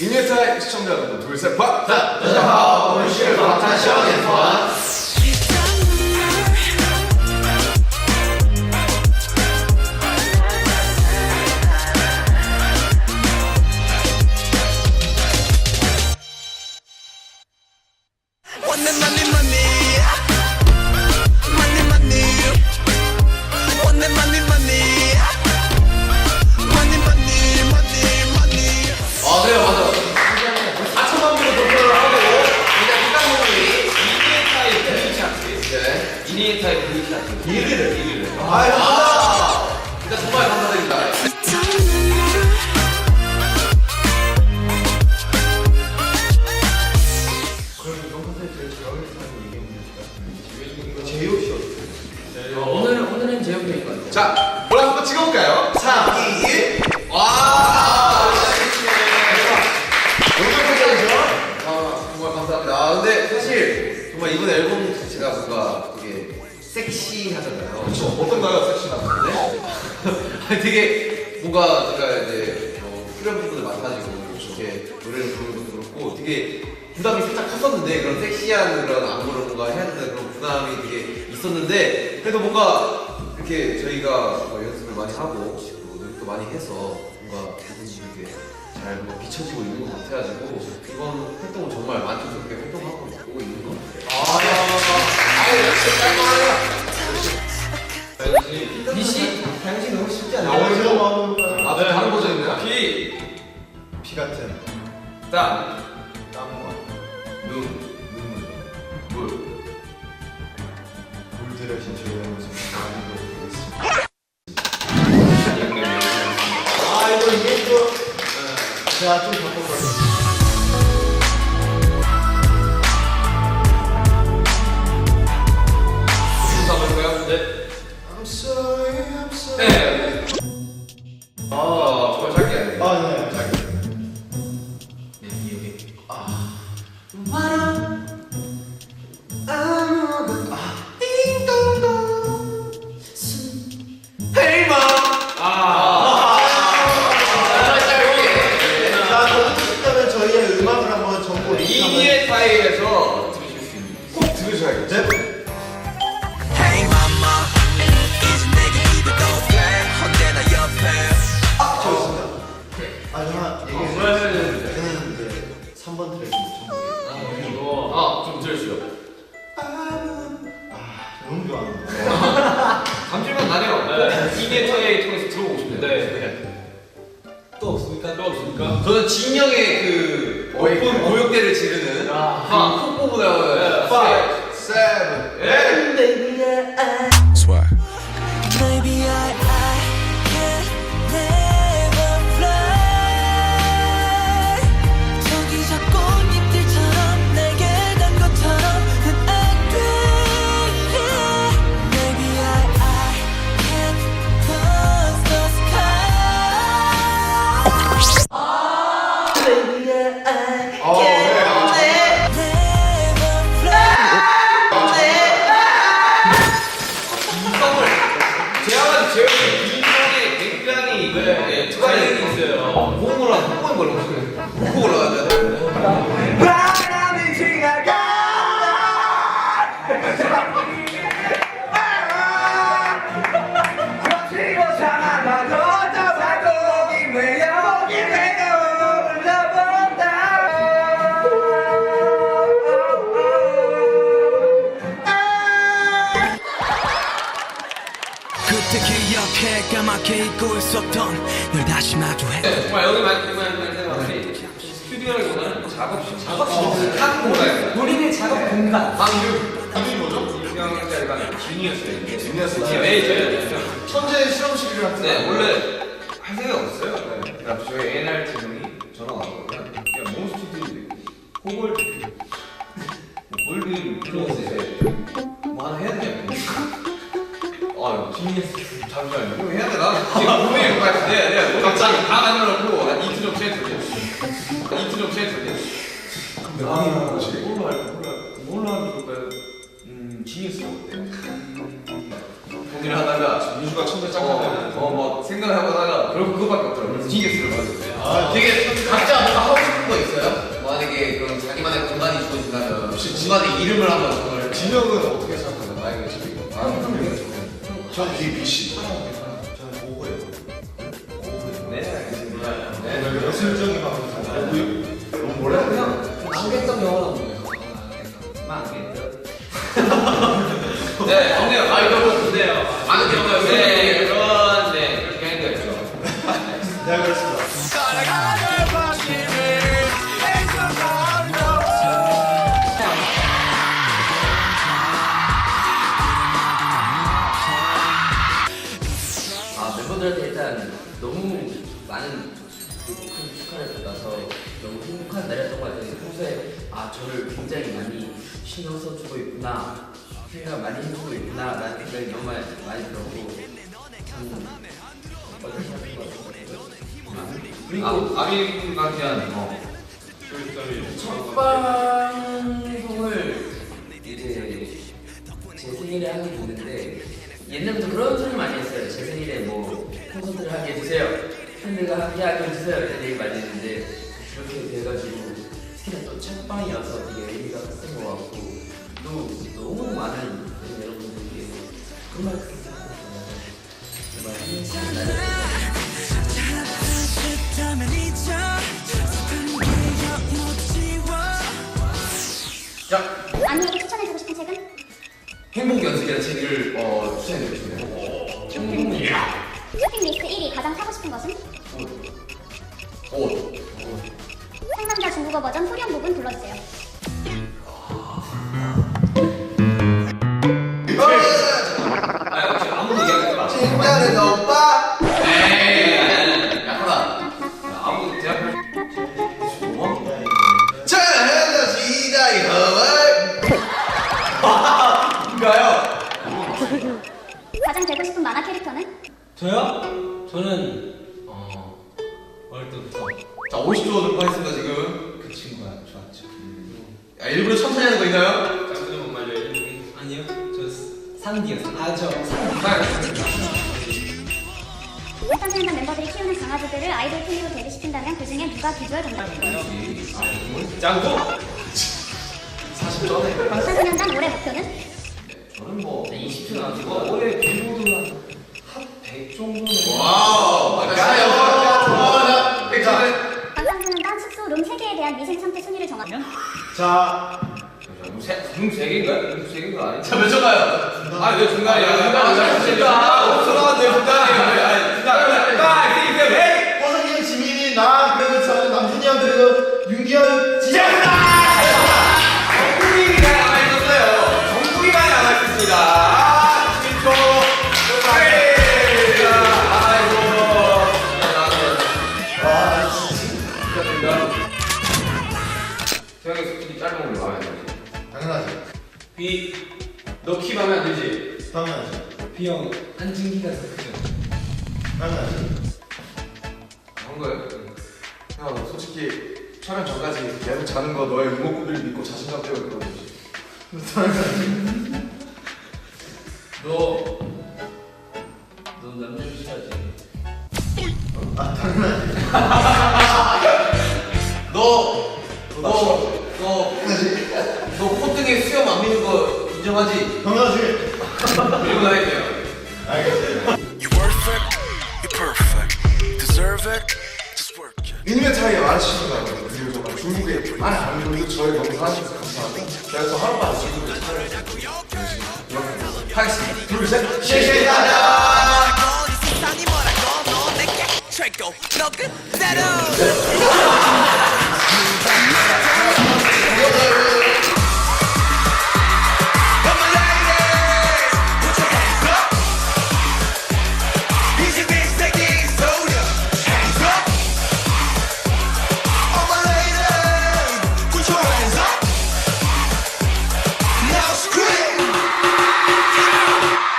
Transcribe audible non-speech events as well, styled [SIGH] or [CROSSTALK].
인예타의 시청자 여러분 둘셋 봐! 자! Money, 되게 부담이 살짝 컸었는데 그런 섹시한 그런 안무를 뭔가 해야 된다는 그런 부담이 되게 있었는데 그래도 뭔가 이렇게 저희가 뭔가 연습을 많이 하고 그리고 노력도 많이 해서 뭔가 부분들이 이렇게 잘 뭔가 비춰지고 있는 것 같아가지고 이번 활동은 정말 만족스럽게 활동하고 있고 있는 것 같아요. 아유 역시 깔끔하네요. DC 당신 너무 쉽지 않아요. 아, 네. 다른 버전인데요? 피피 같은 땅, 제가 좀 바꿔 음악을 한번 정보 이니의 타입에서 들으실 수 있는 꼭 들으셔야겠죠. 옆에. 저 있습니다. 아, 하나 얘기해 되는데? 저는 이제 3번 트랙 좀 아, 좀 들으시죠. 너무 좋아하는데. 감질만 나네요. 이니의 타입 통해서 들어보고 싶네요. 네. 또 없습니까? 또 없습니까? 저는 진영의 그 오픈 고역대를 지르는 아, 콕 뽑고 나와요. 5, 7, 8. Maybe 바람이 지나가. 거치고 참아봐도 여기 왜 그때 기억해 까맣게 잊고 있었던 널 다시 마주해. 네, 정말 여기 많이 작업실, 작업실 한 공간이에요. 본인의 작업 공간. 방금 이름이 뭐죠? 지니어스예요. 지니어스. 제 메이저예요. 천재 실험실을 같은 네, 원래 할 생각 없어요. 네. 저희 A&R 팀이 전화 왔거든요. 그냥 몬스터들이 호걸 뭐 골든 클로즈에 뭐 하나 해야 되냐고. 아, 지니어스 잠시만요. 이거 해야 되나? 지금 고민이 것 같은데, 내가 갑자기 다 만들어놓고 한 이틀 좀 채웠어요. 이투 좀좋 네요. 아, 뭘로 할까? 뭘로 할까? 뭘로 하면 좋을까요? 음, 지니어스 어때요? 고민을 하다가 민주가 천재 어, 짝하면 어, 뭐 생각을 해보다가 결국 그거밖에 없더라고요. 지게스를 받았어요. 아, 되게 각자 뭔가 하고 싶은 거 있어요? 만약에 그런 자기만의 공간이 주어진다면 공간의 이름을 한번 정을 진영은 어떻게 생각하나요? 나에게 지금. 전 BBC. 저는 [LAUGHS] 네, 좋네요. 아, 이거 좋네요. 많은 경우가 네, 그런, 네, 그렇게 하는 거였죠. 네, 그렇습니다. 아 멤버들한테 일단 너무 많은 큰 축하를 받아서 너무 행복한 날이었던 것 같아요. 평소에 아 저를 굉장히 많이 신경 써주고 있구나 생각 많이 해주고 있구나 라는 생각이 너무 많이, 들었고 참 어색했던 것 같아요. 그리고 아비분한테 한, 어, 첫 방송을 이제 제 생일에 하게 됐는데 옛날부터 그런 소리 많이 했어요. 제 생일에 뭐 콘서트를 하게 해주세요. 팬들과 함께 하게 해주세요. 이런 얘기 많이 했는데 그렇게 돼가지고 특히나 또 첫 방이어서 되게 의미가 컸던 것 같고 또 너무 많은 여러분들께 정말 큰 사랑을 정말 지워 자, 아니에게 추천해주고 싶은 책은? 행복 연습이라는 책을, 어, 추천해드리겠습니다. 쇼핑 리스트 1위 가장 사고 싶은 것은? 옷. 상남자 중국어 버전 후렴 부분 불러주세요. 저요? 저는 어 어릴 때부터 자, 50초 돌파했습니다, 지금. 그 친구가 좋았죠. 야, 일부러 천천히 하는 거 있나요? 짱구는 못 말려 아니요 저 상디였어요 아저 일단생활단 멤버들이 키우는 강아지들을 아이돌 플리로 데뷔시킨다면 그 중에 누가 비주얼 담당일까요? 짱구? 40전에. 방탄소년단 올해 목표는? 저는 뭐. 20초 남았고 어, 올해 빌보드 한 100 정도는 와우. 아, 자, 야, 백천은. 방탄소년단 숙소 룸 3개에 대한 미생 선택 순위를 정하면? 자, 세 개인가요? 세 개인가 아니? 자, 몇 초가요? 아, 왜 중간이야? 중간, 중간. 없어 나왔네, 중간이에요. 아니, 중간. 비형 한진기가 더 크죠? 당연하지. 한 거예요? 형, 솔직히 촬영 전까지 계속 자는 거 너의 이목구비를 믿고 자신감 때문에 그런 거지. 당연하지. 너, 너 남자 싫어하지? 너, 너, 너, 너 콧등에 수염 안 미는 거 인정하지? 당연하지. 밀고 인맥 차이가. 그리고 정말 중국에 안 그리고 저희 사주셔서 감사하고 또 하루만 중국에 촬영했어요. 하겠습니다. 둘, 셋. 내게 최고 너 그대로